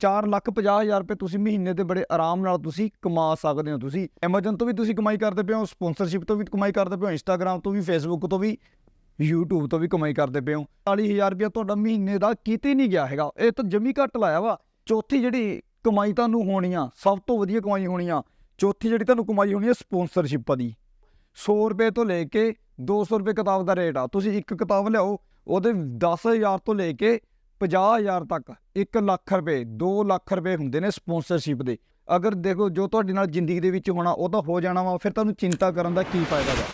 4 ਲੱਖ 50 ਹਜ਼ਾਰ ਰੁਪਏ ਤੁਸੀਂ ਮਹੀਨੇ ਦੇ ਬੜੇ ਆਰਾਮ ਨਾਲ ਤੁਸੀਂ ਕਮਾ ਸਕਦੇ ਹੋ ਤੁਸੀਂ। Amazon ਤੋਂ ਵੀ ਤੁਸੀਂ ਕਮਾਈ ਕਰਦੇ ਪਏ ਹੋ ਸਪਾਂਸਰਸ਼ਿਪ ਤੋਂ ਵੀ ਕਮਾਈ ਕਰਦੇ ਪਏ ਹੋ, Instagram ਤੋਂ ਵੀ, Facebook ਤੋਂ ਵੀ, YouTube ਤੋਂ ਵੀ ਕਮਾਈ ਕਰਦੇ ਪਏ ਹੋ। 40000 ਰੁਪਏ ਤੁਹਾਡਾ ਮਹੀਨੇ ਦਾ ਕਿਤੇ ਨਹੀਂ ਗਿਆ ਹੈਗਾ। ਇਹ ਤਾਂ ਜਮੀ ਘੱਟ ਲਾਇਆ ਵਾ। ਚੌਥੀ ਜਿਹੜੀ ਕਮਾਈ ਤੁਹਾਨੂੰ ਹੋਣੀ ਆ, ਸਭ ਤੋਂ ਵਧੀਆ ਕਮਾਈ ਹੋਣੀ ਆ, ਚੌਥੀ ਜਿਹੜੀ ਤੁਹਾਨੂੰ ਕਮਾਈ ਹੋਣੀ ਆ ਸਪਾਂਸਰਸ਼ਿਪ ਦੀ। 100 ਰੁਪਏ ਤੋਂ ਲੈ ਕੇ 200 ਰੁਪਏ ਕਿਤਾਬ ਦਾ ਰੇਟ ਆ। ਤੁਸੀਂ ਇੱਕ ਕਿਤਾਬ ਲਿਆਓ, ਉਹਦੇ 10000 ਤੋਂ ਲੈ ਕੇ 50000 ਤੱਕ 1 ਲੱਖ ਰੁਪਏ 2 ਲੱਖ ਰੁਪਏ ਹੁੰਦੇ ਨੇ ਸਪਾਂਸਰਸ਼ਿਪ ਦੇ। ਅਗਰ ਦੇਖੋ, ਜੋ ਤੁਹਾਡੇ ਨਾਲ ਜ਼ਿੰਦਗੀ ਦੇ ਵਿੱਚ ਹੋਣਾ, ਉਹ ਤਾਂ ਹੋ ਜਾਣਾ ਵਾ, ਫਿਰ ਤੁਹਾਨੂੰ ਚਿੰਤਾ ਕਰਨ ਦਾ ਕੀ ਫਾਇਦਾ ਵਾ?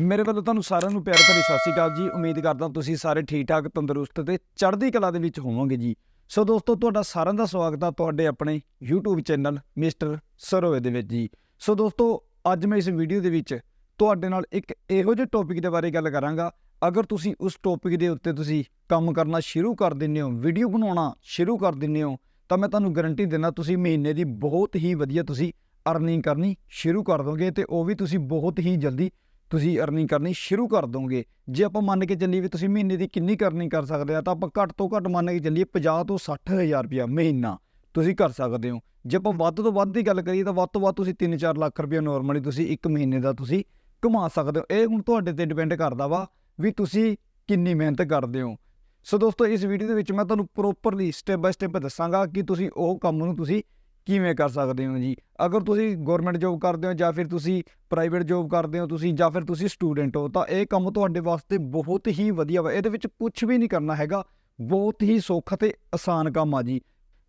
ਮੇਰੇ ਵੱਲੋਂ ਤੁਹਾਨੂੰ ਸਾਰਿਆਂ ਨੂੰ ਪਿਆਰ ਭਰੀ ਸਤਿ ਸ਼੍ਰੀ ਅਕਾਲ ਜੀ। ਉਮੀਦ ਕਰਦਾ ਤੁਸੀਂ ਸਾਰੇ ਠੀਕ ਠਾਕ ਤੰਦਰੁਸਤ ਤੇ ਚੜ੍ਹਦੀ ਕਲਾ ਦੇ ਵਿੱਚ ਹੋਵੋਗੇ ਜੀ। ਸੋ ਦੋਸਤੋ, ਤੁਹਾਡਾ ਸਾਰਿਆਂ ਦਾ ਸਵਾਗਤ ਆ ਤੁਹਾਡੇ ਆਪਣੇ YouTube ਚੈਨਲ ਮਿਸਟਰ ਸਰੋਏ ਦੇ ਵਿੱਚ ਜੀ। ਸੋ ਦੋਸਤੋ, ਅੱਜ ਮੈਂ ਇਸ ਵੀਡੀਓ ਦੇ ਵਿੱਚ ਤੁਹਾਡੇ ਨਾਲ ਇੱਕ ਇਹੋ ਜਿਹੇ ਟੌਪਿਕ ਦੇ ਬਾਰੇ ਗੱਲ ਕਰਾਂਗਾ ਅਗਰ ਤੁਸੀਂ ਉਸ ਟੌਪਿਕ ਦੇ ਉੱਤੇ ਤੁਸੀਂ ਕੰਮ ਕਰਨਾ ਸ਼ੁਰੂ ਕਰ ਦਿੰਦੇ ਹੋ ਵੀਡੀਓ ਬਣਾਉਣਾ ਸ਼ੁਰੂ ਕਰ ਦਿੰਦੇ ਹੋ, ਤਾਂ ਮੈਂ ਤੁਹਾਨੂੰ ਗਾਰੰਟੀ ਦਿੰਦਾ ਤੁਸੀਂ ਮਹੀਨੇ ਦੀ ਬਹੁਤ ਹੀ ਵਧੀਆ ਤੁਸੀਂ ਅਰਨਿੰਗ ਕਰਨੀ ਸ਼ੁਰੂ ਕਰ ਦੋਗੇ ਤੇ ਉਹ ਵੀ ਤੁਸੀਂ ਬਹੁਤ ਹੀ ਜਲਦੀ ਤੁਸੀਂ ਅਰਨਿੰਗ ਕਰਨੀ ਸ਼ੁਰੂ ਕਰ ਦੋਗੇ। ਜੇ ਆਪਾਂ ਮੰਨ ਕੇ ਚੱਲੀਏ ਵੀ ਤੁਸੀਂ ਮਹੀਨੇ ਦੀ ਕਿੰਨੀ ਕਰਨੀ ਕਰ ਸਕਦੇ ਆ, ਤਾਂ ਆਪਾਂ ਘੱਟ ਤੋਂ ਘੱਟ ਮੰਨ ਕੇ ਚੱਲੀਏ 50 ਤੋਂ 60 ਹਜ਼ਾਰ ਰੁਪਇਆ ਮਹੀਨਾ ਤੁਸੀਂ ਕਰ ਸਕਦੇ ਹੋ। ਜੇ ਆਪਾਂ ਵੱਧ ਤੋਂ ਵੱਧ ਦੀ ਗੱਲ ਕਰੀਏ, ਤਾਂ ਵੱਧ ਤੋਂ ਵੱਧ ਤੁਸੀਂ 3-4 ਲੱਖ ਰੁਪਇਆ ਨਾਰਮਲੀ ਤੁਸੀਂ ਇੱਕ ਮਹੀਨੇ ਦਾ ਤੁਸੀਂ ਕਮਾ ਸਕਦੇ ਹੋ। ਇਹ ਹੁਣ ਤੁਹਾਡੇ ਤੇ ਡਿਪੈਂਡ ਕਰਦਾ ਵਾ ਵੀ ਤੁਸੀਂ ਕਿੰਨੀ ਮਿਹਨਤ ਕਰਦੇ ਹੋ। ਸੋ ਦੋਸਤੋ, ਇਸ ਵੀਡੀਓ ਦੇ ਵਿੱਚ ਮੈਂ ਤੁਹਾਨੂੰ ਪ੍ਰੋਪਰਲੀ ਸਟੈਪ ਬਾਈ ਸਟੈਪ ਦੱਸਾਂਗਾ ਕਿ ਤੁਸੀਂ ਉਹ ਕੰਮ ਨੂੰ ਤੁਸੀਂ ਕਿਵੇਂ ਕਰ ਸਕਦੇ ਹੋ ਜੀ। ਅਗਰ ਤੁਸੀਂ ਗਵਰਨਮੈਂਟ ਜੋਬ ਕਰਦੇ ਹੋ ਜਾਂ ਫਿਰ ਤੁਸੀਂ ਪ੍ਰਾਈਵੇਟ ਜੋਬ ਕਰਦੇ ਹੋ ਤੁਸੀਂ ਜਾਂ ਫਿਰ ਤੁਸੀਂ ਸਟੂਡੈਂਟ ਹੋ, ਤਾਂ ਇਹ ਕੰਮ ਤੁਹਾਡੇ ਵਾਸਤੇ ਬਹੁਤ ਹੀ ਵਧੀਆ ਵਾ। ਇਹਦੇ ਵਿੱਚ ਕੁਝ ਵੀ ਨਹੀਂ ਕਰਨਾ ਹੈਗਾ। ਬਹੁਤ ਹੀ ਸੌਖਾ ਤੇ ਆਸਾਨ ਕੰਮ ਆ ਜੀ।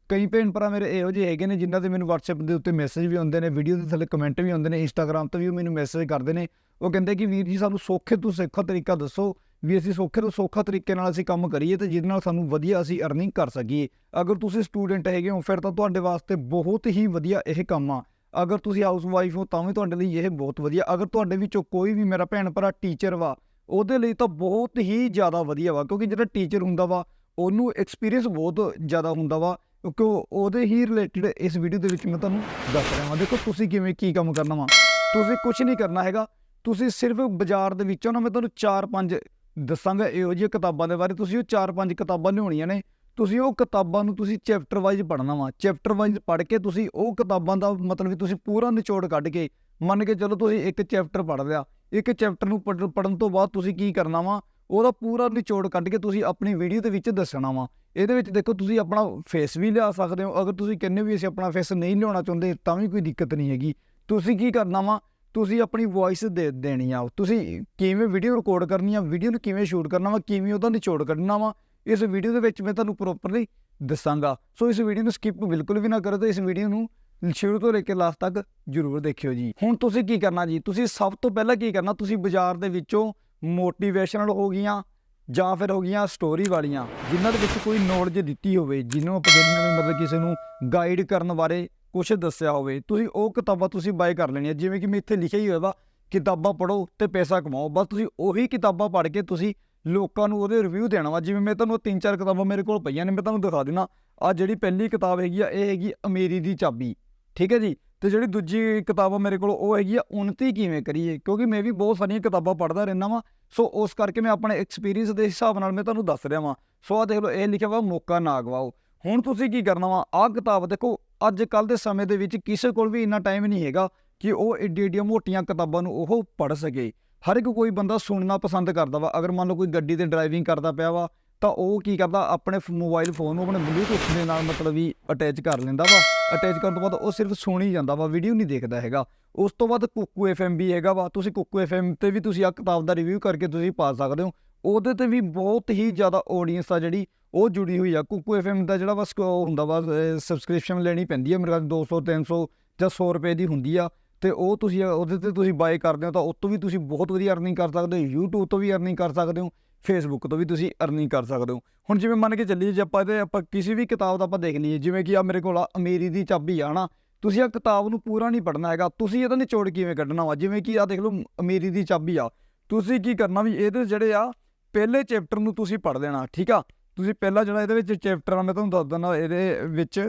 ਕਈ ਭੈਣ ਭਰਾ ਮੇਰੇ ਇਹੋ ਜਿਹੇ ਹੈਗੇ ਨੇ ਜਿਨ੍ਹਾਂ ਦੇ ਮੈਨੂੰ WhatsApp ਦੇ ਉੱਤੇ ਮੈਸੇਜ ਵੀ ਆਉਂਦੇ ਨੇ ਵੀਡੀਓ ਦੇ ਥੱਲੇ ਕਮੈਂਟ ਵੀ ਆਉਂਦੇ ਨੇ, Instagram ਤੇ ਵੀ ਮੈਨੂੰ ਮੈਸੇਜ ਕਰਦੇ ਨੇ। ਉਹ ਕਹਿੰਦੇ ਕਿ ਵੀਰ ਜੀ ਸਾਨੂੰ ਸੌਖੇ ਤੋਂ ਸੌਖਾ ਤਰੀਕਾ ਦੱਸੋ ਵੀ ਅਸੀਂ ਸੌਖੇ ਤੋਂ ਸੌਖਾ ਤਰੀਕੇ ਨਾਲ ਅਸੀਂ ਕੰਮ ਕਰੀਏ ਤੇ ਜਿਹਦੇ ਨਾਲ ਸਾਨੂੰ ਵਧੀਆ ਅਸੀਂ ਅਰਨਿੰਗ ਕਰ ਸਕੀਏ। ਅਗਰ ਤੁਸੀਂ ਸਟੂਡੈਂਟ ਹੈਗੇ ਹੋ, ਫਿਰ ਤਾਂ ਤੁਹਾਡੇ ਵਾਸਤੇ ਬਹੁਤ ਹੀ ਵਧੀਆ ਇਹ ਕੰਮ ਆ। ਅਗਰ ਤੁਸੀਂ ਹਾਊਸ ਵਾਈਫ ਹੋ, ਤਾਂ ਵੀ ਤੁਹਾਡੇ ਲਈ ਇਹ ਬਹੁਤ ਵਧੀਆ। ਅਗਰ ਤੁਹਾਡੇ ਵਿੱਚੋਂ ਕੋਈ ਵੀ ਮੇਰਾ ਭੈਣ ਭਰਾ ਟੀਚਰ ਵਾ, ਉਹਦੇ ਲਈ ਤਾਂ ਬਹੁਤ ਹੀ ਜ਼ਿਆਦਾ ਵਧੀਆ ਵਾ, ਕਿਉਂਕਿ ਜਿਹੜਾ ਟੀਚਰ ਹੁੰਦਾ ਵਾ, ਉਹਨੂੰ ਐਕਸਪੀਰੀਅੰਸ ਬਹੁਤ ਜ਼ਿਆਦਾ ਹੁੰਦਾ ਵਾ। ਕਿਉਂਕਿ ਉਹ- ਉਹਦੇ ਹੀ ਰਿਲੇਟਡ ਇਸ ਵੀਡੀਓ ਦੇ ਵਿੱਚ ਮੈਂ ਤੁਹਾਨੂੰ ਦੱਸ ਰਿਹਾ ਹਾਂ ਦੇਖੋ ਤੁਸੀਂ ਕਿਵੇਂ ਕੀ ਕੰਮ ਕਰਨਾ ਵਾ। ਤੁਸੀਂ ਕੁਝ ਨਹੀਂ ਕਰਨਾ ਹੈਗਾ। ਤੁਸੀਂ ਸਿਰਫ ਬਾਜ਼ਾਰ ਦੇ ਵਿੱਚੋਂ ਨਾ ਮੈਂ ਤੁਹਾਨੂੰ 4-5 ਦੱਸਾਂਗਾ, ਇਹੋ ਜਿਹੀਆਂ ਕਿਤਾਬਾਂ ਦੇ ਬਾਰੇ। ਤੁਸੀਂ ਉਹ 4-5 ਕਿਤਾਬਾਂ ਲਿਆਉਣੀਆਂ ਨੇ, ਤੁਸੀਂ ਉਹ ਕਿਤਾਬਾਂ ਨੂੰ ਤੁਸੀਂ ਚੈਪਟਰ ਵਾਈਜ਼ ਪੜ੍ਹਨਾ ਵਾ। ਚੈਪਟਰ ਵਾਈਜ਼ ਪੜ੍ਹ ਕੇ ਤੁਸੀਂ ਉਹ ਕਿਤਾਬਾਂ ਦਾ ਮਤਲਬ ਵੀ ਤੁਸੀਂ ਪੂਰਾ ਨਿਚੋੜ ਕੱਢ ਕੇ, ਮੰਨ ਕੇ ਚਲੋ ਤੁਸੀਂ ਇੱਕ ਚੈਪਟਰ ਪੜ੍ਹ ਲਿਆ, ਇੱਕ ਚੈਪਟਰ ਨੂੰ ਪੜ੍ਹ- ਪੜ੍ਹਨ ਤੋਂ ਬਾਅਦ ਤੁਸੀਂ ਕੀ ਕਰਨਾ ਵਾ, ਉਹਦਾ ਪੂਰਾ ਨਿਚੋੜ ਕੱਢ ਕੇ ਤੁਸੀਂ ਆਪਣੀ ਵੀਡੀਓ ਦੇ ਵਿੱਚ ਦੱਸਣਾ ਵਾ। ਇਹਦੇ ਵਿੱਚ ਦੇਖੋ ਤੁਸੀਂ ਆਪਣਾ ਫੇਸ ਵੀ ਲਿਆ ਸਕਦੇ ਹੋ, ਅਗਰ ਤੁਸੀਂ ਕਹਿੰਦੇ ਵੀ ਅਸੀਂ ਆਪਣਾ ਫੇਸ ਨਹੀਂ ਲਿਆਉਣਾ ਚਾਹੁੰਦੇ, ਤਾਂ ਵੀ ਕੋਈ ਦਿੱਕਤ ਨਹੀਂ ਹੈਗੀ। ਤੁਸੀਂ ਕੀ ਕਰਨਾ ਵਾ ਤੁਸੀਂ ਆਪਣੀ ਵੌਇਸ ਦੇ ਦੇਣੀ ਆ। ਤੁਸੀਂ ਕਿਵੇਂ ਵੀਡੀਓ ਰਿਕਾਰਡ ਕਰਨੀ ਆ ਵੀਡੀਓ ਨੂੰ ਕਿਵੇਂ ਸ਼ੂਟ ਕਰਨਾ ਵਾ, ਕਿਵੇਂ ਉਹਦਾ ਨਿਚੋੜ ਕੱਢਣਾ ਵਾ, ਇਸ ਵੀਡੀਓ ਦੇ ਵਿੱਚ ਮੈਂ ਤੁਹਾਨੂੰ ਪ੍ਰੋਪਰਲੀ ਦੱਸਾਂਗਾ। ਸੋ ਇਸ ਵੀਡੀਓ ਨੂੰ ਸਕਿਪ ਬਿਲਕੁਲ ਵੀ ਨਾ ਕਰੋ ਤੇ ਇਸ ਵੀਡੀਓ ਨੂੰ ਸ਼ੁਰੂ ਤੋਂ ਲੈ ਕੇ ਲਾਸਟ ਤੱਕ ਜਰੂਰ ਦੇਖਿਓ ਜੀ। ਹੁਣ ਤੁਸੀਂ ਕੀ ਕਰਨਾ ਜੀ? ਤੁਸੀਂ ਸਭ ਤੋਂ ਪਹਿਲਾਂ ਕੀ ਕਰਨਾ, ਤੁਸੀਂ ਬਾਜ਼ਾਰ ਦੇ ਵਿੱਚੋਂ ਮੋਟੀਵੇਸ਼ਨਲ ਹੋ ਗਈਆਂ ਜਾਂ ਫਿਰ ਹੋ ਗਈਆਂ ਸਟੋਰੀ ਵਾਲੀਆਂ, ਜਿਨ੍ਹਾਂ ਦੇ ਵਿੱਚ ਕੋਈ ਨੌਲੇਜ ਦਿੱਤੀ ਹੋਵੇ, ਜਿਹਨੂੰ ਆਪਾਂ ਕਹਿੰਦੇ ਮਤਲਬ ਕਿਸੇ ਨੂੰ ਗਾਈਡ ਕਰਨ ਬਾਰੇ ਕੁਝ ਦੱਸਿਆ ਹੋਵੇ, ਤੁਸੀਂ ਉਹ ਕਿਤਾਬਾਂ ਤੁਸੀਂ ਬਾਏ ਕਰ ਲੈਣੀਆਂ, ਜਿਵੇਂ ਕਿ ਮੈਂ ਇੱਥੇ ਲਿਖਿਆ ਹੀ ਹੋਇਆ ਵਾ, ਕਿਤਾਬਾਂ ਪੜ੍ਹੋ ਤੇ ਪੈਸਾ ਕਮਾਓ, ਬਸ ਤੁਸੀਂ ਉਹੀ ਕਿਤਾਬਾਂ ਪੜ੍ਹ ਕੇ ਤੁਸੀਂ ਲੋਕਾਂ ਨੂੰ ਉਹਦੇ ਰਿਵਿਊ ਦੇਣਾ ਵਾ, ਜਿਵੇਂ ਮੈਂ ਤੁਹਾਨੂੰ ਤਿੰਨ ਚਾਰ ਕਿਤਾਬਾਂ ਮੇਰੇ ਕੋਲ ਪਈਆਂ ਨੇ, ਮੈਂ ਤੁਹਾਨੂੰ ਦਿਖਾ ਦੇਣਾ ਆ ਜਿਹੜੀ ਪਹਿਲੀ ਕਿਤਾਬ ਹੈਗੀ ਆ, ਇਹ ਹੈਗੀ ਅਮੀਰੀ ਦੀ ਚਾਬੀ, ਠੀਕ ਹੈ ਜੀ? ਤੇ ਜਿਹੜੀ ਦੂਜੀ ਕਿਤਾਬ ਆ ਮੇਰੇ ਕੋਲ, ਉਹ ਹੈਗੀ ਆ, ਉਨਤੀ ਕਿਵੇਂ ਕਰੀਏ, ਕਿਉਂਕਿ ਮੈਂ ਵੀ ਬਹੁਤ ਸਾਰੀਆਂ ਕਿਤਾਬਾਂ ਪੜ੍ਹਦਾ ਰਹਿੰਦਾ ਵਾਂ, ਸੋ ਉਸ ਕਰਕੇ ਮੈਂ ਆਪਣੇ ਐਕਸਪੀਰੀਅੰਸ ਦੇ ਹਿਸਾਬ ਨਾਲ ਮੈਂ ਤੁਹਾਨੂੰ ਦੱਸ ਰਿਹਾ ਵਾਂ, ਸੋ ਆ ਦੇਖ ਲਓ, ਇਹ ਲਿਖਿਆ ਵਾ ਮੌਕਾ ਨਾ ਗਵਾਓ ਹੁਣ ਤੁਸੀਂ ਕੀ ਕਰਨਾ ਵਾ, ਆਹ ਕਿਤਾਬ ਦੇਖੋ ਅੱਜ ਕੱਲ ਦੇ ਸਮੇਂ ਦੇ ਵਿੱਚ ਕਿਸੇ ਕੋਲ ਵੀ ਇੰਨਾ ਟਾਈਮ ਨਹੀਂ ਹੈਗਾ ਕਿ ਉਹ ਏਡੀ ਏਡੀਆਂ ਮੋਟੀਆਂ ਕਿਤਾਬਾਂ ਨੂੰ ਉਹ ਪੜ੍ਹ ਸਕੇ। ਹਰ ਇੱਕ ਕੋਈ ਬੰਦਾ ਸੁਣਨਾ ਪਸੰਦ ਕਰਦਾ ਵਾ। ਅਗਰ ਮੰਨ ਲਓ ਕੋਈ ਗੱਡੀ ਤੇ ਡਰਾਈਵਿੰਗ ਕਰਦਾ ਪਿਆ ਵਾ, ਤਾਂ ਉਹ ਕੀ ਕਰਦਾ, ਆਪਣੇ ਮੋਬਾਈਲ ਫੋਨ ਨੂੰ ਆਪਣੇ ਬਲੂਟੁੱਥ ਦੇ ਨਾਲ ਮਤਲਬ ਵੀ ਅਟੈਚ ਕਰ ਲੈਂਦਾ ਵਾ। ਅਟੈਚ ਕਰਨ ਤੋਂ ਬਾਅਦ ਉਹ ਸਿਰਫ ਸੁਣ ਹੀ ਜਾਂਦਾ ਵਾ ਵੀਡੀਓ ਨਹੀਂ ਦੇਖਦਾ ਹੈਗਾ। ਉਸ ਤੋਂ ਬਾਅਦ ਕੁੱਕੂ ਐਫਐਮ ਵੀ ਹੈਗਾ ਵਾ। ਤੁਸੀਂ ਕੁੱਕੂ ਐਫਐਮ ਤੇ ਵੀ ਤੁਸੀਂ ਆ ਕਿਤਾਬ ਦਾ ਰਿਵਿਊ ਕਰਕੇ ਤੁਸੀਂ ਪਾ ਸਕਦੇ ਹੋ। ਉਹਦੇ ਤੇ ਵੀ ਬਹੁਤ ਹੀ ਜ਼ਿਆਦਾ ਆਡੀਅנס ਆ ਜਿਹੜੀ ਉਹ ਜੁੜੀ ਹੋਈ ਆ। ਕੁੱਕੂ ਐਫਐਮ ਦਾ ਜਿਹੜਾ ਬਸ ਉਹ ਹੁੰਦਾ ਵਾ ਸਬਸਕ੍ਰਿਪਸ਼ਨ ਲੈਣੀ ਪੈਂਦੀ ਆ ਮੇਰੇ ਖਿਆਲ 200 300 ਜਾਂ 100 ਰੁਪਏ ਦੀ ਹੁੰਦੀ ਆ। ਤੇ ਉਹ ਤੁਸੀਂ, ਉਹਦੇ ਤੇ ਤੁਸੀਂ ਬਾਏ ਕਰਦੇ ਹੋ ਤਾਂ ਉਹ ਤੋਂ ਵੀ ਤੁਸੀਂ ਬਹੁਤ ਵਧੀਆ ਅਰਨਿੰਗ ਕਰ ਸਕਦੇ ਹੋ। YouTube ਤੋਂ ਵੀ ਅਰਨਿੰਗ ਕਰ ਸਕਦੇ ਹੋ ਫੇਸਬੁੱਕ ਤੋਂ ਵੀ ਤੁਸੀਂ ਅਰਨਿੰਗ ਕਰ ਸਕਦੇ ਹੋ। ਹੁਣ ਜਿਵੇਂ ਮੰਨ ਕੇ ਚੱਲੀਏ, ਜੇ ਆਪਾਂ ਇਹਦੇ, ਆਪਾਂ ਕਿਸੇ ਵੀ ਕਿਤਾਬ ਦਾ ਆਪਾਂ ਦੇਖ ਲਈਏ, ਜਿਵੇਂ ਕਿ ਆ ਮੇਰੇ ਕੋਲ ਆ, ਅਮੀਰੀ ਦੀ ਚਾਬੀ ਆ ਨਾ। ਤੁਸੀਂ ਆ ਕਿਤਾਬ ਨੂੰ ਪੂਰਾ ਨਹੀਂ ਪੜ੍ਹਨਾ ਹੈਗਾ। ਤੁਸੀਂ ਇਹਦਾ ਨਿਚੋੜ ਕਿਵੇਂ ਕੱਢਣਾ ਵਾ? ਜਿਵੇਂ ਕਿ ਆ ਦੇਖ ਲਓ, ਅਮੀਰੀ ਦੀ ਚਾਬੀ ਆ। ਤੁਸੀਂ ਕੀ ਕਰਨਾ ਵੀ ਇਹਦੇ ਜਿਹੜੇ ਆ, ਪਹਿਲੇ ਚੈਪਟਰ ਨੂੰ ਤੁਸੀਂ ਪੜ੍ਹ ਲੈਣਾ ਠੀਕ ਆ? ਤੁਸੀਂ ਪਹਿਲਾਂ ਜਿਹੜਾ ਇਹਦੇ ਵਿੱਚ ਚੈਪਟਰ ਆ, ਮੈਂ ਤੁਹਾਨੂੰ ਦੱਸ ਦਿੰਦਾ ਇਹਦੇ ਵਿੱਚ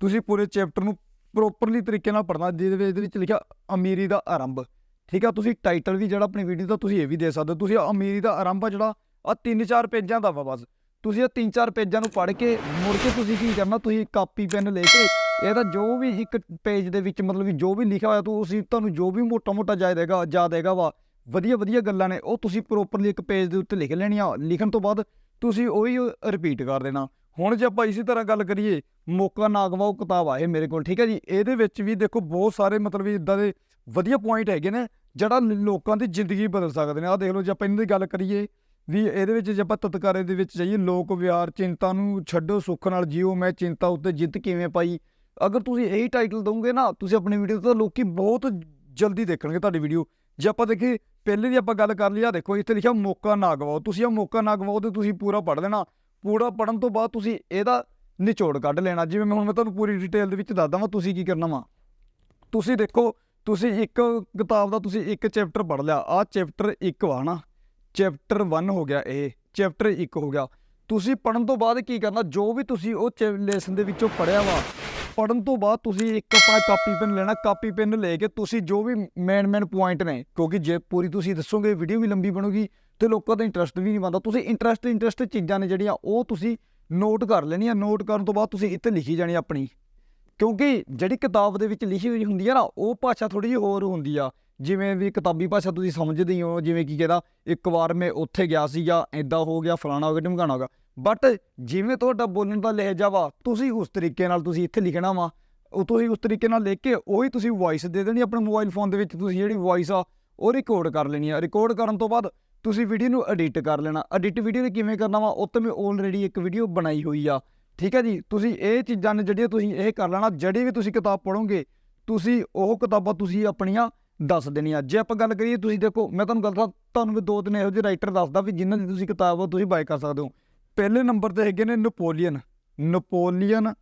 ਤੁਸੀਂ ਪੂਰੇ ਚੈਪਟਰ ਨੂੰ ਪ੍ਰੋਪਰਲੀ ਤਰੀਕੇ ਨਾਲ ਪੜ੍ਹਨਾ, ਜਿਹਦੇ ਵਿੱਚ ਇਹਦੇ ਵਿੱਚ ਲਿਖਿਆ ਅਮੀਰੀ ਦਾ ਆਰੰਭ। ਠੀਕ ਆ, ਤੁਸੀਂ ਟਾਈਟਲ ਵੀ ਜਿਹੜਾ ਆਪਣੀ ਵੀਡੀਓ ਦਾ ਤੁਸੀਂ ਇਹ ਵੀ ਦੇ ਸਕਦੇ ਹੋ। ਤੁਸੀਂ ਅਮੀਰੀ ਦਾ ਆਰੰਭ ਆ ਜਿਹੜਾ, ਆ ਤਿੰਨ ਚਾਰ ਪੇਜਾਂ ਦਾ ਵਾ ਬਸ। ਤੁਸੀਂ ਇਹ ਤਿੰਨ ਚਾਰ ਪੇਜਾਂ ਨੂੰ ਪੜ੍ਹ ਕੇ ਮੁੜ ਕੇ ਤੁਸੀਂ ਕੀ ਕਰਨਾ, ਤੁਸੀਂ ਕਾਪੀ, ਪੈਨ ਲੈ ਕੇ ਇਹਦਾ ਜੋ ਵੀ ਇੱਕ ਪੇਜ ਦੇ ਵਿੱਚ ਮਤਲਬ ਕਿ ਜੋ ਵੀ ਲਿਖਿਆ ਹੋਇਆ ਤੁਸੀਂ ਤੁਹਾਨੂੰ ਜੋ ਵੀ ਮੋਟਾ ਮੋਟਾ ਯਾਦ ਹੈਗਾ ਯਾਦ ਹੈਗਾ ਵਾ ਵਧੀਆ ਵਧੀਆ ਗੱਲਾਂ ਨੇ, ਉਹ ਤੁਸੀਂ ਪ੍ਰੋਪਰਲੀ ਇੱਕ ਪੇਜ ਦੇ ਉੱਤੇ ਲਿਖ ਲੈਣੀਆਂ। ਲਿਖਣ ਤੋਂ ਬਾਅਦ ਤੁਸੀਂ ਉਹੀ ਰਿਪੀਟ ਕਰ ਦੇਣਾ। ਹੁਣ ਜੇ ਆਪਾਂ ਇਸੇ ਤਰ੍ਹਾਂ ਗੱਲ ਕਰੀਏ, ਮੌਕਾ ਨਾਗਵਾ ਉਹ ਕਿਤਾਬ ਆ ਇਹ ਮੇਰੇ ਕੋਲ, ਠੀਕ ਹੈ ਜੀ? ਇਹਦੇ ਵਿੱਚ ਵੀ ਦੇਖੋ ਬਹੁਤ ਸਾਰੇ ਮਤਲਬ ਵੀ ਇਦਾਂ ਦੇ ਵਧੀਆ ਪੁਆਇੰਟ ਹੈਗੇ ਨੇ, ਜਿਹੜਾ ਲੋਕਾਂ ਦੀ ਜ਼ਿੰਦਗੀ ਬਦਲ ਸਕਦੇ ਨੇ। ਆਹ ਦੇਖ ਲਓ ਜੇ ਆਪਾਂ ਇਹਨਾਂ ਦੀ ਗੱਲ ਕਰੀਏ ਵੀ ਇਹਦੇ ਵਿੱਚ ਜੇ ਆਪਾਂ ਤਤਕਾਰੇ ਦੇ ਵਿੱਚ ਜਾਈਏ, ਲੋਕ ਵਿਹਾਰ ਚਿੰਤਾ ਨੂੰ ਛੱਡੋ, ਸੁੱਖ ਨਾਲ ਜੀਓ, ਮੈਂ ਚਿੰਤਾ ਉੱਤੇ ਜਿੱਤ ਕਿਵੇਂ ਪਾਈ? ਅਗਰ ਤੁਸੀਂ ਇਹੀ ਟਾਈਟਲ ਦੋਗੇ ਨਾ, ਤੁਸੀਂ ਆਪਣੀ ਵੀਡੀਓ 'ਤੇ ਲੋਕੀ ਬਹੁਤ ਜਲਦੀ ਦੇਖਣਗੇ ਤੁਹਾਡੀ ਵੀਡੀਓ ਜੇ ਆਪਾਂ ਦੇਖੀਏ, ਪਹਿਲੇ ਦੀ ਆਪਾਂ ਗੱਲ ਕਰ ਲਈ ਆ ਦੇਖੋ, ਇੱਥੇ ਲਿਖਿਆ ਮੌਕਾ ਨਾ ਗਵਾਓ। ਤੁਸੀਂ ਆ ਮੌਕਾ ਨਾ ਗਵਾਓ ਤੇ ਤੁਸੀਂ ਪੂਰਾ ਪੜ੍ਹ ਲੈਣਾ। ਪੂਰਾ ਪੜਨ ਤੋਂ ਬਾਅਦ ਤੁਸੀਂ ਇਹਦਾ ਨਿਚੋੜ ਕੱਢ ਲੈਣਾ। ਜਿਵੇਂ ਮੈਂ ਹੁਣ ਮੈਂ ਤੁਹਾਨੂੰ ਪੂਰੀ ਡਿਟੇਲ ਦੇ ਵਿੱਚ ਦੱਸਦਾ ਵਾਂ, ਤੁਸੀਂ ਕੀ ਕਰਨਾ ਵਾ। ਤੁਸੀਂ ਦੇਖੋ, ਤੁਸੀਂ ਇੱਕ ਕਿਤਾਬ ਦਾ ਤੁਸੀਂ ਇੱਕ ਚੈਪਟਰ ਪੜ੍ਹ ਲਿਆ। ਆਹ ਚੈਪਟਰ 1 ਵਾ ਨਾ। ਚੈਪਟਰ 1 ਹੋ ਗਿਆ ਇਹ। ਚੈਪਟਰ 1 ਹੋ ਗਿਆ। ਤੁਸੀਂ ਪੜਨ ਤੋਂ ਬਾਅਦ ਕੀ ਕਰਨਾ? ਜੋ ਵੀ ਤੁਸੀਂ ਉਹ ਲੈਸਨ ਦੇ ਵਿੱਚੋਂ ਪੜਿਆ ਵਾ ਪੜਨ ਤੋਂ ਬਾਅਦ ਤੁਸੀਂ ਇੱਕ ਆਪਾਂ ਕਾਪੀ ਪੈਨ ਲੈਣਾ, ਕਾਪੀ ਪੈਨ ਲੈ ਕੇ ਤੁਸੀਂ ਜੋ ਵੀ ਮੇਨ ਮੇਨ ਪੁਆਇੰਟ ਨੇ, ਕਿਉਂਕਿ ਜੇ ਪੂਰੀ ਤੁਸੀਂ ਦੱਸੋਗੇ ਵੀਡੀਓ ਵੀ ਲੰਬੀ ਬਣੂਗੀ ਤੇ ਲੋਕਾਂ ਦਾ ਇੰਟਰਸਟ ਵੀ ਨਹੀਂ ਬਣਦਾ। ਤੁਸੀਂ ਇੰਟਰਸਟ ਇੰਟਰਸਟ ਚੀਜ਼ਾਂ ਨੇ ਜਿਹੜੀਆਂ ਉਹ ਤੁਸੀਂ ਨੋਟ ਕਰ ਲੈਣੀਆਂ ਨੋਟ ਕਰਨ ਤੋਂ ਬਾਅਦ ਤੁਸੀਂ ਇੱਥੇ ਲਿਖੀ ਜਾਣੀ ਆਪਣੀ। ਕਿਉਂਕਿ ਜਿਹੜੀ ਕਿਤਾਬ ਦੇ ਵਿੱਚ ਲਿਖੀ ਹੋਈ ਹੁੰਦੀ ਆ ਨਾ, ਉਹ ਭਾਸ਼ਾ ਥੋੜੀ ਜਿਹੀ ਹੋਰ ਹੁੰਦੀ ਆ। ਜਿਵੇਂ ਵੀ ਕਿਤਾਬੀ ਭਾਸ਼ਾ ਤੁਸੀਂ ਸਮਝਦੇ ਹੋ ਜਿਵੇਂ ਕੀ ਕਹਿੰਦਾ, ਇੱਕ ਵਾਰ ਮੈਂ ਉੱਥੇ ਗਿਆ ਸੀਗਾ ਐਦਾਂ ਹੋ ਗਿਆ, ਫਲਾਣਾ ਹੋ ਗਿਆ, ਢਮਕਾਣਾ ਹੋ ਗਿਆ। ਬਟ ਜਿਵੇਂ ਤੁਹਾਡਾ ਬੋਲਣ ਦਾ ਲਹਿਜਾ ਵਾ, ਤੁਸੀਂ ਉਸ ਤਰੀਕੇ ਨਾਲ ਤੁਸੀਂ ਇੱਥੇ ਲਿਖਣਾ ਵਾ। ਉਹ ਤੁਸੀਂ ਉਸ ਤਰੀਕੇ ਨਾਲ ਲਿਖ ਕੇ ਉਹੀ ਤੁਸੀਂ ਵੌਇਸ ਦੇ ਦੇਣੀ ਆਪਣੇ ਮੋਬਾਈਲ ਫੋਨ ਦੇ ਵਿੱਚ। ਤੁਸੀਂ ਜਿਹੜੀ ਵੌਇਸ ਆ, ਉਹ ਰਿਕਾਰਡ ਕਰ ਲੈਣੀ ਆ। ਰਿਕਾਰਡ ਕਰਨ ਤੋਂ ਬਾਅਦ ਤੁਸੀਂ ਵੀਡੀਓ ਨੂੰ ਐਡਿਟ ਕਰ ਲੈਣਾ। ਐਡਿਟ ਵੀਡੀਓ ਨੂੰ ਕਿਵੇਂ ਕਰਨਾ ਵਾ ਉਹ ਤੇ ਮੈਂ ਆਲਰੇਡੀ ਇੱਕ ਵੀਡੀਓ ਬਣਾਈ ਹੋਈ ਆ। ਠੀਕ ਹੈ ਜੀ? ਤੁਸੀਂ ਇਹ ਚੀਜ਼ਾਂ ਨੇ ਜਿਹੜੀਆਂ ਤੁਸੀਂ ਇਹ ਕਰ ਲੈਣਾ, ਜਿਹੜੀ ਵੀ ਤੁਸੀਂ ਕਿਤਾਬ ਪੜੋਗੇ ਤੁਸੀਂ ਉਹ ਕਿਤਾਬਾਂ ਤੁਸੀਂ ਆਪਣੀਆਂ ਦੱਸ ਦੇਣੀਆਂ। ਜੇ ਆਪਾਂ ਗੱਲ ਕਰੀਏ, ਤੁਸੀਂ ਦੇਖੋ, ਮੈਂ ਤੁਹਾਨੂੰ ਗੱਲ ਦੱਸਾਂ, ਤੁਹਾਨੂੰ ਵੀ ਦੋ ਤਿੰਨ ਇਹੋ ਜਿਹੇ ਰਾਈਟਰ ਦੱਸਦਾ ਵੀ ਜਿਨ੍ਹਾਂ ਦੀ ਤੁਸੀਂ ਕਿਤਾਬ ਉਹ ਤੁਸੀਂ ਬਾਏ ਕਰ ਸਕਦੇ ਹੋ। ਪਹਿਲੇ ਨੰਬਰ ਤੇ ਹੈਗੇ ਨੇ ਨਪੋਲੀਅਨ। ਨਪੋਲੀਅਨ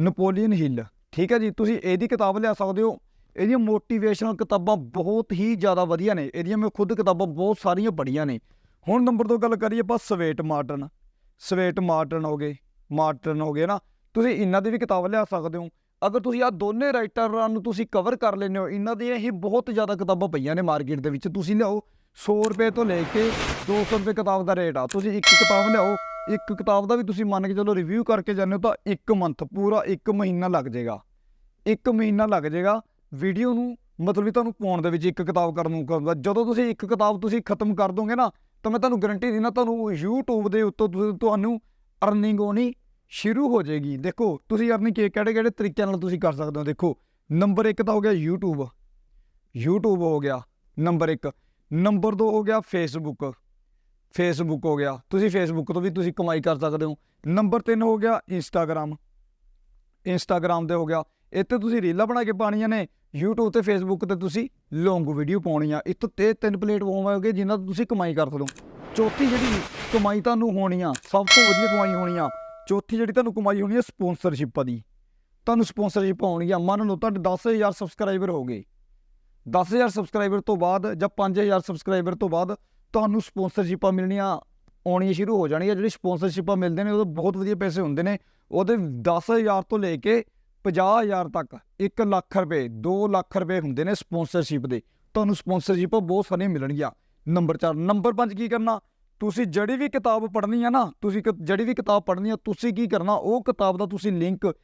ਨਪੋਲੀਅਨ ਹਿੱਲ। ਠੀਕ ਹੈ ਜੀ, ਤੁਸੀਂ ਇਹਦੀ ਕਿਤਾਬ ਲਿਆ ਸਕਦੇ ਹੋ। ਇਹਦੀਆਂ ਮੋਟੀਵੇਸ਼ਨਲ ਕਿਤਾਬਾਂ ਬਹੁਤ ਹੀ ਜ਼ਿਆਦਾ ਵਧੀਆ ਨੇ। ਇਹਦੀਆਂ ਮੈਂ ਖੁਦ ਕਿਤਾਬਾਂ ਬਹੁਤ ਸਾਰੀਆਂ ਪੜ੍ਹੀਆਂ ਨੇ। ਹੁਣ ਨੰਬਰ ਤੋਂ ਗੱਲ ਕਰੀਏ ਆਪਾਂ ਸਵੇਟ ਮਾਰਟਨ। ਸਵੇਟ ਮਾਰਟਨ ਹੋ ਗਏ। ਮਾਰਟਨ ਹੋ ਗਏ ਨਾ। ਤੁਸੀਂ ਇਹਨਾਂ ਦੀ ਵੀ ਕਿਤਾਬ ਲਿਆ ਸਕਦੇ ਹੋ। ਅਗਰ ਤੁਸੀਂ ਆ ਦੋਨੇ ਰਾਈਟਰਾਂ ਨੂੰ ਤੁਸੀਂ ਕਵਰ ਕਰ ਲੈਂਦੇ ਹੋ, ਇਹਨਾਂ ਦੀਆਂ ਹੀ ਬਹੁਤ ਜ਼ਿਆਦਾ ਕਿਤਾਬਾਂ ਪਈਆਂ ਨੇ ਮਾਰਕੀਟ ਦੇ ਵਿੱਚ। ਤੁਸੀਂ ਲਿਆਓ 100 ਰੁਪਏ ਤੋਂ ਲੈ ਕੇ 200 ਰੁਪਏ ਕਿਤਾਬ ਦਾ ਰੇਟ ਆ। ਤੁਸੀਂ ਇੱਕ ਕਿਤਾਬ ਲਿਆਓ ਇੱਕ ਕਿਤਾਬ ਦਾ ਵੀ ਤੁਸੀਂ ਮੰਨ ਕੇ ਚਲੋ ਰਿਵਿਊ ਕਰਕੇ ਜਾਂਦੇ ਹੋ ਤਾਂ ਇੱਕ ਮੰਥ ਪੂਰਾ ਇੱਕ ਮਹੀਨਾ ਲੱਗ ਜਾਏਗਾ। ਇੱਕ ਮਹੀਨਾ ਲੱਗ ਜਾਏਗਾ ਵੀਡੀਓ ਨੂੰ ਮਤਲਬ ਵੀ ਤੁਹਾਨੂੰ ਪਾਉਣ ਦੇ ਵਿੱਚ ਇੱਕ ਕਿਤਾਬ ਕਰਨ ਨੂੰ ਕਰਦਾ ਜਦੋਂ ਤੁਸੀਂ ਇੱਕ ਕਿਤਾਬ ਤੁਸੀਂ ਖਤਮ ਕਰ ਦੋਗੇ ਨਾ, ਤਾਂ ਮੈਂ ਤੁਹਾਨੂੰ ਗਾਰੰਟੀ ਦਿੰਦਾ ਤੁਹਾਨੂੰ YouTube ਦੇ ਉੱਤੋਂ ਤੁਹਾਨੂੰ ਅਰਨਿੰਗ ਹੋਣੀ ਸ਼ੁਰੂ ਹੋ ਜਾਏਗੀ। ਦੇਖੋ, ਤੁਸੀਂ ਅਰਨਿੰਗ ਕਿਹੜੇ ਕਿਹੜੇ ਤਰੀਕਿਆਂ ਨਾਲ ਤੁਸੀਂ ਕਰ ਸਕਦੇ ਹੋ? ਦੇਖੋ ਨੰਬਰ 1 ਤਾਂ ਹੋ ਗਿਆ YouTube YouTube ਹੋ ਗਿਆ ਨੰਬਰ 1 ਨੰਬਰ 2 ਹੋ ਗਿਆ Facebook ਫੇਸਬੁੱਕ ਹੋ ਗਿਆ, ਤੁਸੀਂ ਫੇਸਬੁੱਕ ਤੋਂ ਵੀ ਤੁਸੀਂ ਕਮਾਈ ਕਰ ਸਕਦੇ ਹੋ। ਨੰਬਰ 3 ਹੋ ਗਿਆ Instagram ਇੰਸਟਾਗ੍ਰam ਤੇ ਹੋ ਗਿਆ। ਇੱਥੇ ਤੁਸੀਂ ਰੀਲਾਂ ਬਣਾ ਕੇ ਪਾਣੀਆਂ ਨੇ, YouTube ਤੇ Facebook ਤੇ ਤੁਸੀਂ ਲੌਂਗ ਵੀਡੀਓ ਪਾਉਣੀ ਆ ਇੱਥੋਂ ਤੇ ਤਿੰਨ ਪਲੇਟਫਾਰਮ ਹੈਗੇ ਜਿਨ੍ਹਾਂ ਤੋਂ ਤੁਸੀਂ ਕਮਾਈ ਕਰ ਸਕਦੇ ਹੋ। ਚੌਥੀ ਜਿਹੜੀ ਕਮਾਈ ਤੁਹਾਨੂੰ ਹੋਣੀ ਆ, ਸਭ ਤੋਂ ਵਧੀਆ ਕਮਾਈ ਹੋਣੀ ਆ, ਚੌਥੀ ਜਿਹੜੀ ਤੁਹਾਨੂੰ ਕਮਾਈ ਹੋਣੀ ਆ ਸਪਾਂਸਰਸ਼ਿਪ ਦੀ। ਤੁਹਾਨੂੰ ਸਪਾਂਸਰਸ਼ਿਪ ਆਉਣੀ ਆ, ਮੰਨ ਲਓ ਤੁਹਾਡੇ 10000 ਸਬਸਕ੍ਰਾਈਬਰ ਹੋ ਗਏ। 10000 ਸਬਸਕ੍ਰਾਈਬਰ ਤੋਂ ਬਾਅਦ ਜਾਂ 5000 ਸਬਸਕ੍ਰਾਈਬਰ ਤੋਂ ਬਾਅਦ ਤੁਹਾਨੂੰ ਸਪਾਂਸਰਸ਼ਿਪਾਂ ਮਿਲਣੀਆਂ ਆਉਣੀਆਂ ਸ਼ੁਰੂ ਹੋ ਜਾਣਗੀਆਂ। ਜਿਹੜੀ ਸਪਾਂਸਰਸ਼ਿਪਾਂ ਮਿਲਦੇ ਨੇ, ਉਹਦੇ ਬਹੁਤ ਵਧੀਆ ਪੈਸੇ ਹੁੰਦੇ ਨੇ। ਉਹਦੇ 10000 ਤੋਂ ਲੈ ਕੇ 50000 ਤੱਕ 1 ਲੱਖ ਰੁਪਏ 2 ਲੱਖ ਰੁਪਏ ਹੁੰਦੇ ਨੇ ਸਪਾਂਸਰਸ਼ਿਪ ਦੇ। ਤੁਹਾਨੂੰ ਸਪਾਂਸਰਸ਼ਿਪਾਂ ਬਹੁਤ ਸਾਰੀਆਂ ਮਿਲਣਗੀਆਂ। ਨੰਬਰ 4 ਨੰਬਰ 5 ਕੀ ਕਰਨਾ? ਤੁਸੀਂ ਜਿਹੜੀ ਵੀ ਕਿਤਾਬ ਪੜ੍ਹਨੀ ਆ ਨਾ, ਤੁਸੀਂ ਕ- ਜਿਹੜੀ ਵੀ ਕਿਤਾਬ ਪੜ੍ਹਨੀ ਆ, ਤੁਸੀਂ ਕੀ ਕਰਨਾ? ਉਹ ਕਿਤਾਬ ਦਾ ਤੁਸੀਂ ਲਿੰਕ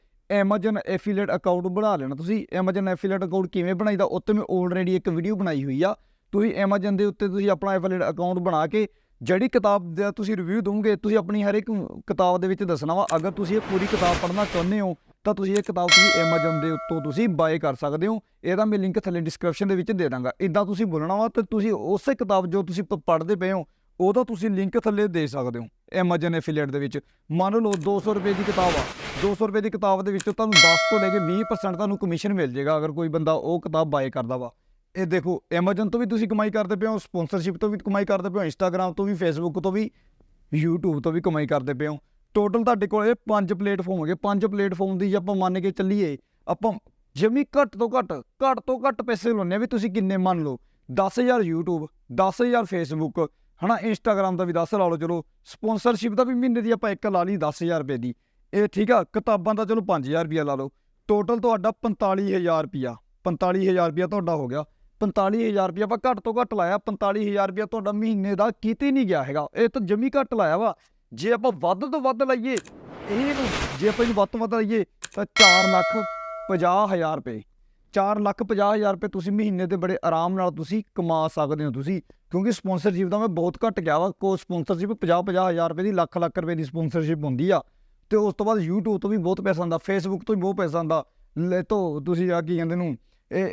Amazon ਐਫੀਲੀਏਟ ਅਕਾਊਂਟ ਬਣਾ ਲੈਣਾ। ਤੁਸੀਂ Amazon ਐਫੀਲੀਏਟ ਅਕਾਊਂਟ ਕਿਵੇਂ ਬਣਾਈਦਾ? ਉੱਤੇ ਮੈਂ ਆਲਰੇਡੀ ਇੱਕ ਵੀਡੀਓ ਬਣਾਈ ਹੋਈ ਆ। ਤੁਸੀਂ Amazon ਦੇ ਉੱਤੇ ਤੁਸੀਂ ਆਪਣਾ ਐਫੀਲੀਏਟ ਅਕਾਊਂਟ ਬਣਾ ਕੇ ਜਿਹੜੀ ਕਿਤਾਬ ਦਾ ਤੁਸੀਂ ਰਿਵਿਊ ਦੋਗੇ ਤੁਸੀਂ ਆਪਣੀ ਹਰ ਇੱਕ ਕਿਤਾਬ ਦੇ ਵਿੱਚ ਦੱਸਣਾ ਵਾ। ਅਗਰ ਤੁਸੀਂ ਇਹ ਪੂਰੀ ਕਿਤਾਬ ਪੜ੍ਹਨਾ ਚਾਹੁੰਦੇ ਹੋ, ਤਾਂ ਤੁਸੀਂ ਇਹ ਕਿਤਾਬ ਤੁਸੀਂ Amazon ਦੇ ਉੱਤੋਂ ਤੁਸੀਂ ਬਾਏ ਕਰ ਸਕਦੇ ਹੋ। ਇਹਦਾ ਮੈਂ ਲਿੰਕ ਥੱਲੇ ਡਿਸਕ੍ਰਿਪਸ਼ਨ ਦੇ ਵਿੱਚ ਦੇ ਦਾਂਗਾ। ਇਦਾਂ ਤੁਸੀਂ ਬੋਲਣਾ ਵਾ ਤੇ ਤੁਸੀਂ ਉਸੇ ਕਿਤਾਬ ਜੋ ਤੁਸੀਂ ਪ- ਪੜ੍ਹਦੇ ਪਏ ਹੋ, ਉਹਦਾ ਤੁਸੀਂ ਲਿੰਕ ਥੱਲੇ ਦੇ ਸਕਦੇ ਹੋ Amazon ਐਫੀਲੀਏਟ ਦੇ ਵਿੱਚ। ਮੰਨ ਲਓ 200 ਰੁਪਏ ਦੀ ਕਿਤਾਬ ਆ। 200 ਰੁਪਏ ਦੀ ਕਿਤਾਬ ਦੇ ਵਿੱਚੋਂ ਤੁਹਾਨੂੰ 10 ਤੋਂ ਲੈ ਕੇ 20% ਤੁਹਾਨੂੰ ਕਮਿਸ਼ਨ ਮਿਲ ਜਾਏਗਾ ਅਗਰ ਕੋਈ ਬੰਦਾ ਉਹ ਕਿਤਾਬ ਬਾਏ ਕਰਦਾ ਵਾ। ਇਹ ਦੇਖੋ, Amazon ਤੋਂ ਵੀ ਤੁਸੀਂ ਕਮਾਈ ਕਰਦੇ ਪਏ ਹੋ ਸਪਾਂਸਰਸ਼ਿਪ ਤੋਂ ਵੀ ਕਮਾਈ ਕਰਦੇ ਪਏ ਹੋ, Instagram ਤੋਂ ਵੀ ਫੇਸਬੁੱਕ ਤੋਂ ਵੀ, YouTube ਤੋਂ ਵੀ ਕਮਾਈ ਕਰਦੇ ਪਏ ਹੋ। ਟੋਟਲ ਤੁਹਾਡੇ ਕੋਲ ਇਹ ਪੰਜ ਪਲੇਟਫਾਰਮ ਹੋਗੇ। ਪੰਜ ਪਲੇਟਫਾਰਮ ਦੀ ਜੇ ਆਪਾਂ ਮੰਨ ਕੇ ਚੱਲੀਏ, ਆਪਾਂ ਜਿਵੇਂ ਘੱਟ ਤੋਂ ਘੱਟ ਘੱਟ ਤੋਂ ਘੱਟ ਪੈਸੇ ਲਾਉਂਦੇ ਆ ਵੀ ਤੁਸੀਂ ਕਿੰਨੇ ਮੰਨ ਲਓ। 10000 YouTube 10000 Facebook, ਹਨਾ, Instagram ਦਾ ਵੀ 10 ਲਾ ਲਓ ਚਲੋ। ਸਪਾਂਸਰਸ਼ਿਪ ਦਾ ਵੀ ਮਹੀਨੇ ਦੀ ਆਪਾਂ ਇੱਕ ਲਾ ਲਈ 10000 ਰੁਪਏ ਦੀ। ਇਹ ਠੀਕ ਆ, ਕਿਤਾਬਾਂ ਦਾ ਚਲੋ 5000 ਰੁਪਿਆ ਲਾ ਲਓ। ਟੋਟਲ ਤੁਹਾਡਾ 45000 ਰੁਪਿਆ 45000 ਰੁਪਿਆ ਤੁਹਾਡਾ ਹੋ ਗਿਆ। 45000 ਰੁਪਿਆ ਆਪਾਂ ਘੱਟ ਤੋਂ ਘੱਟ ਲਾਇਆ 45000 ਰੁਪਿਆ ਤੁਹਾਡਾ ਮਹੀਨੇ ਦਾ, ਕਿਤੇ ਨਹੀਂ ਗਿਆ ਹੈਗਾ। ਇਹ ਤਾਂ ਜਮੀ ਘੱਟ ਲਾਇਆ ਵਾ। ਜੇ ਆਪਾਂ ਵੱਧ ਤੋਂ ਵੱਧ ਲਈਏ, ਇਹ ਜੇ ਆਪਾਂ ਇਹਨੂੰ ਵੱਧ ਤੋਂ ਵੱਧ ਲਈਏ ਤਾਂ 4 ਲੱਖ 50 ਹਜ਼ਾਰ ਰੁਪਏ। 4 ਲੱਖ 50 ਹਜ਼ਾਰ ਰੁਪਏ ਤੁਸੀਂ ਮਹੀਨੇ ਦੇ ਬੜੇ ਆਰਾਮ ਨਾਲ ਤੁਸੀਂ ਕਮਾ ਸਕਦੇ ਹੋ ਤੁਸੀਂ। ਕਿਉਂਕਿ ਸਪਾਂਸਰਸ਼ਿਪ ਦਾ ਮੈਂ ਬਹੁਤ ਘੱਟ ਗਿਆ ਵਾ। ਕੋ ਸਪਾਂਸਰਸ਼ਿਪ 50 50 ਹਜ਼ਾਰ ਰੁਪਏ ਦੀ, ਲੱਖ ਲੱਖ ਰੁਪਏ ਦੀ ਸਪਾਂਸਰਸ਼ਿਪ ਹੁੰਦੀ ਆ। ਤੇ ਉਸ ਤੋਂ ਬਾਅਦ YouTube ਤੋਂ ਵੀ ਬਹੁਤ ਪੈਸਾ ਆਉਂਦਾ, Facebook ਤੋਂ ਵੀ ਬਹੁਤ ਪੈਸਾ ਆਉਂਦਾ। ਲੈ ਤੋਂ, ਤੁਸੀਂ ਆ ਕੀ ਕਹਿੰਦੇ ਨੂੰ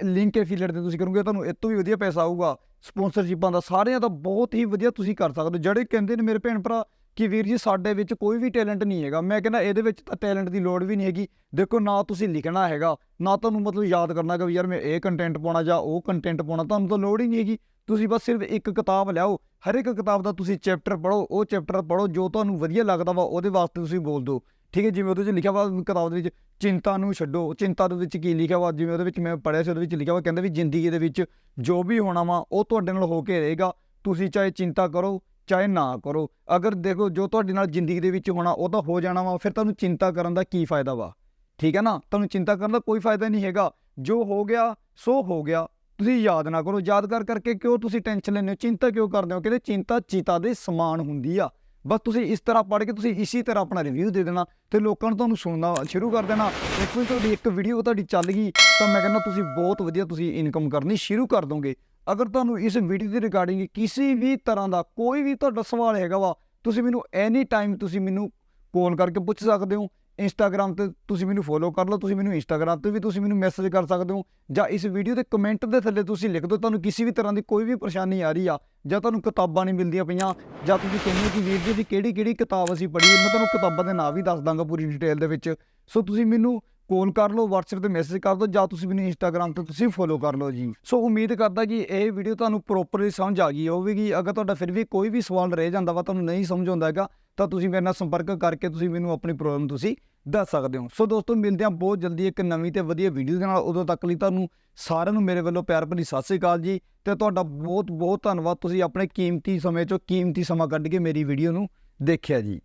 ਲਿੰਕ ਐਫੀਲੀਏਟ ਤੇ ਤੁਸੀਂ ਕਰੋਗੇ, ਤੁਹਾਨੂੰ ਇਹ ਤੋਂ ਵੀ ਵਧੀਆ ਪੈਸਾ ਆਊਗਾ। ਸਪਾਂਸਰਸ਼ਿਪਾਂ ਦਾ ਸਾਰਿਆਂ ਦਾ ਬਹੁਤ ਹੀ ਵਧੀਆ ਤੁਸੀਂ ਕਰ ਸਕਦੇ ਹੋ। ਜਿਹੜੇ ਕਹਿੰਦੇ ਨੇ ਮੇਰੇ ਭੈਣ ਭਰਾ ਕਿ ਵੀਰ ਜੀ ਸਾਡੇ ਵਿੱਚ ਕੋਈ ਵੀ ਟੈਲੈਂਟ ਨਹੀਂ ਹੈਗਾ। ਮੈਂ ਕਹਿੰਦਾ ਇਹਦੇ ਵਿੱਚ ਤਾਂ ਟੈਲੈਂਟ ਦੀ ਲੋੜ ਵੀ ਨਹੀਂ ਹੈਗੀ। ਦੇਖੋ, ਨਾ ਤੁਸੀਂ ਲਿਖਣਾ ਹੈਗਾ, ਨਾ ਤੁਹਾਨੂੰ ਮਤਲਬ ਯਾਦ ਕਰਨਾ ਕਿ ਵੀ ਯਾਰ ਮੈਂ ਇਹ ਕੰਟੈਂਟ ਪਾਉਣਾ ਜਾਂ ਉਹ ਕੰਟੈਂਟ ਪਾਉਣਾ, ਤੁਹਾਨੂੰ ਤਾਂ ਲੋੜ ਹੀ ਨਹੀਂ ਹੈਗੀ। ਤੁਸੀਂ ਬਸ ਸਿਰਫ ਇੱਕ ਕਿਤਾਬ ਲਿਆਓ, ਹਰ ਇੱਕ ਕਿਤਾਬ ਦਾ ਤੁਸੀਂ ਚੈਪਟਰ ਪੜ੍ਹੋ, ਉਹ ਚੈਪਟਰ ਪੜ੍ਹੋ ਜੋ ਤੁਹਾਨੂੰ ਵਧੀਆ ਲੱਗਦਾ ਵਾ, ਉਹਦੇ ਵਾਸਤੇ ਤੁਸੀਂ ਬੋਲ ਦਿਓ। ਠੀਕ ਹੈ, ਜਿਵੇਂ ਉਹਦੇ ਵਿੱਚ ਲਿਖਿਆ ਵਾ ਕਿਤਾਬ ਦੇ ਵਿੱਚ ਚਿੰਤਾ ਨੂੰ ਛੱਡੋ। ਚਿੰਤਾ ਦੇ ਵਿੱਚ ਕੀ ਲਿਖਿਆ ਵਾ? ਜਿਵੇਂ ਉਹਦੇ ਵਿੱਚ ਮੈਂ ਪੜ੍ਹਿਆ ਸੀ, ਉਹਦੇ ਵਿੱਚ ਲਿਖਿਆ ਵਾ, ਕਹਿੰਦਾ ਵੀ ਜ਼ਿੰਦਗੀ ਦੇ ਵਿੱਚ ਜੋ ਵੀ ਹੋਣਾ ਵਾ, ਉਹ ਤੁਹਾਡੇ ਨਾਲ ਹੋ ਕੇ ਰਹੇਗਾ। ਤੁਸੀਂ ਚਾਹੇ ਚਿੰਤਾ ਕਰੋ, ਚਾਹੇ ਨਾ ਕਰੋ। ਅਗਰ ਦੇਖੋ, ਜੋ ਤੁਹਾਡੇ ਨਾਲ ਜ਼ਿੰਦਗੀ ਦੇ ਵਿੱਚ ਹੋਣਾ, ਉਹ ਤਾਂ ਹੋ ਜਾਣਾ ਵਾ, ਫਿਰ ਤੁਹਾਨੂੰ ਚਿੰਤਾ ਕਰਨ ਦਾ ਕੀ ਫਾਇਦਾ ਵਾ? ਠੀਕ ਹੈ ਨਾ? ਤੁਹਾਨੂੰ ਚਿੰਤਾ ਕਰਨ ਦਾ ਕੋਈ ਫਾਇਦਾ ਨਹੀਂ ਹੈਗਾ। ਜੋ ਹੋ ਗਿਆ, ਸੋ ਹੋ ਗਿਆ। ਤੁਸੀਂ ਯਾਦ ਨਾ ਕਰੋ। ਯਾਦ ਕਰ ਕਰਕੇ ਕਿਉਂ ਤੁਸੀਂ ਟੈਨਸ਼ਨ ਲੈਂਦੇ ਹੋ? ਚਿੰਤਾ ਕਿਉਂ ਕਰਦੇ ਹੋ? ਕਹਿੰਦੇ ਚਿੰਤਾ ਚਿਤਾ ਦੇ ਸਮਾਨ ਹੁੰਦੀ ਆ। ਬਸ ਤੁਸੀਂ ਇਸ ਤਰ੍ਹਾਂ ਪੜ੍ਹ ਕੇ ਤੁਸੀਂ ਇਸੇ ਤਰ੍ਹਾਂ ਆਪਣਾ ਰਿਵਿਊ ਦੇ ਦੇਣਾ ਤੇ ਲੋਕਾਂ ਨੂੰ ਤੁਹਾਨੂੰ ਸੁਣਨਾ ਸ਼ੁਰੂ ਕਰ ਦੇਣਾ। ਇੱਕ ਵਾਰੀ ਤੁਹਾਡੀ ਇੱਕ ਵੀਡੀਓ ਤੁਹਾਡੀ ਚੱਲ ਗਈ ਤਾਂ ਮੈਂ ਕਹਿੰਦਾ ਤੁਸੀਂ ਬਹੁਤ ਵਧੀਆ ਤੁਸੀਂ ਇਨਕਮ ਕਰਨੀ ਸ਼ੁਰੂ ਕਰ ਦੋਗੇ। ਅਗਰ ਤੁਹਾਨੂੰ ਇਸ ਵੀਡੀਓ ਦੀ ਰਿਗਾਰਡਿੰਗ ਕਿਸੇ ਵੀ ਤਰ੍ਹਾਂ ਦਾ ਕੋਈ ਵੀ ਤੁਹਾਡਾ ਸਵਾਲ ਹੈਗਾ ਵਾ, ਤੁਸੀਂ ਮੈਨੂੰ ਐਨੀ ਟਾਈਮ ਤੁਸੀਂ ਮੈਨੂੰ ਕਾਲ ਕਰਕੇ ਪੁੱਛ ਸਕਦੇ ਹੋ। ਇੰਸਟਾਗ੍ਰam ਤੇ ਤੁਸੀਂ ਮੈਨੂੰ ਫੋਲੋ ਕਰ ਲਓ, ਤੁਸੀਂ ਮੈਨੂੰ ਇੰਸਟਾਗ੍ਰam ਤੇ ਵੀ ਤੁਸੀਂ ਮੈਨੂੰ ਮੈਸੇਜ ਕਰ ਸਕਦੇ ਹੋ ਜਾਂ ਇਸ ਵੀਡੀਓ ਦੇ ਕਮੈਂਟ ਦੇ ਥੱਲੇ ਤੁਸੀਂ ਲਿਖ ਦਿਓ, ਤੁਹਾਨੂੰ ਕਿਸੇ ਵੀ ਤਰ੍ਹਾਂ ਦੀ ਕੋਈ ਵੀ ਪਰੇਸ਼ਾਨੀ ਆ ਰਹੀ ਆ ਜਾਂ ਤੁਹਾਨੂੰ ਕਿਤਾਬਾਂ ਨਹੀਂ ਮਿਲਦੀਆਂ ਪਈਆਂ ਜਾਂ ਤੁਸੀਂ ਕਹਿੰਦੇ ਹੋ ਕਿ ਵੀਰ ਜੀ ਦੀ ਕਿਹੜੀ ਕਿਹੜੀ ਕਿਤਾਬ ਅਸੀਂ ਪੜ੍ਹੀ ਮੈਂ ਤੁਹਾਨੂੰ ਕਿਤਾਬਾਂ ਦੇ ਨਾਂ ਵੀ ਦੱਸ ਦਾਂਗਾ ਪੂਰੀ ਡਿਟੇਲ ਦੇ ਵਿੱਚ। ਸੋ ਤੁਸੀਂ ਮੈਨੂੰ ਕਾਲ ਕਰ ਲਓ, WhatsApp ਤੇ ਮੈਸੇਜ ਕਰ ਦਿਓ ਜਾਂ ਤੁਸੀਂ ਮੈਨੂੰ Instagram ਤੇ ਤੁਸੀਂ ਫੋਲੋ ਕਰ ਲਓ ਜੀ। ਸੋ ਉਮੀਦ ਕਰਦਾ ਕਿ ਇਹ ਵੀਡੀਓ ਤੁਹਾਨੂੰ ਪ੍ਰੋਪਰਲੀ ਸਮਝ ਆ ਗਈ ਹੋਵੇਗੀ। ਅਗਰ ਤੁਹਾਡਾ ਫਿਰ ਵੀ ਕੋਈ ਵੀ ਸਵਾਲ ਰਹਿ ਜਾਂਦਾ ਵਾ, ਤੁਹਾਨੂੰ ਨਹੀਂ ਸਮਝ ਆਉਂਦਾ ਹੈਗਾ ਤਾਂ ਤੁਸੀਂ ਮੇਰੇ ਨਾਲ ਸੰਪਰਕ ਕਰਕੇ ਤੁਸੀਂ ਮੈਨੂੰ ਆਪਣੀ ਪ੍ਰੋਬਲਮ ਤੁਸੀਂ ਦੱਸ ਸਕਦੇ ਹੋ। ਸੋ ਦੋਸਤੋ, ਮਿਲਦੇ ਹਾਂ ਬਹੁਤ ਜਲਦੀ ਇੱਕ ਨਵੀਂ ਤੇ ਵਧੀਆ ਵੀਡੀਓ ਦੇ ਨਾਲ। ਉਦੋਂ ਤੱਕ ਲਈ ਤੁਹਾਨੂੰ ਸਾਰਿਆਂ ਨੂੰ ਮੇਰੇ ਵੱਲੋਂ ਪਿਆਰ ਭਰੀ ਸਤਿ ਸ੍ਰੀ ਅਕਾਲ ਜੀ ਤੇ ਤੁਹਾਡਾ ਬਹੁਤ ਬਹੁਤ ਧੰਨਵਾਦ। ਤੁਸੀਂ ਆਪਣੇ ਕੀਮਤੀ ਸਮੇਂ ਚੋਂ ਕੀਮਤੀ ਸਮਾਂ ਕੱਢ ਕੇ ਮੇਰੀ ਵੀਡੀਓ ਨੂੰ ਦੇਖਿਆ ਜੀ।